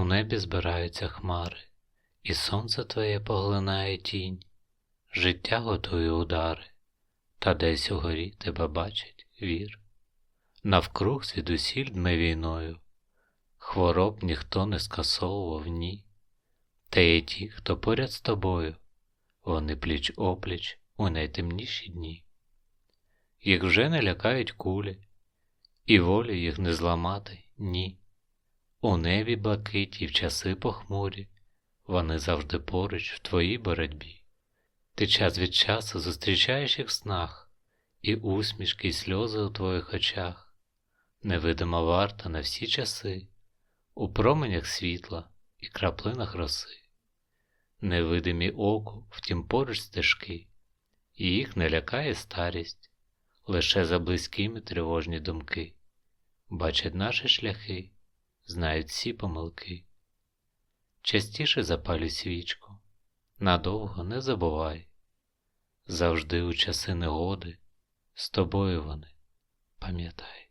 У небі збираються хмари, і сонце твоє поглинає тінь, життя готує удари, та десь угорі тебе бачить вір. Навкруг звідусіль дме війною, хвороб ніхто не скасовував ні. Та є ті, хто поряд з тобою, вони пліч опліч у найтемніші дні. Їх вже не лякають кулі, і волі їх не зламати ні. У небі блакиті в часи похмурі, вони завжди поруч в твоїй боротьбі. Ти час від часу зустрічаєш їх в снах, і усмішки, і сльози у твоїх очах, невидима варта на всі часи, у променях світла і краплинах роси. Невидимі оку, втім поруч стежки, і їх не лякає старість, лише за близькими тривожні думки, бачать наші шляхи, знають всі помилки. Частіше запалюй свічку, надовго не забувай, завжди у часи негоди з тобою вони, пам'ятай.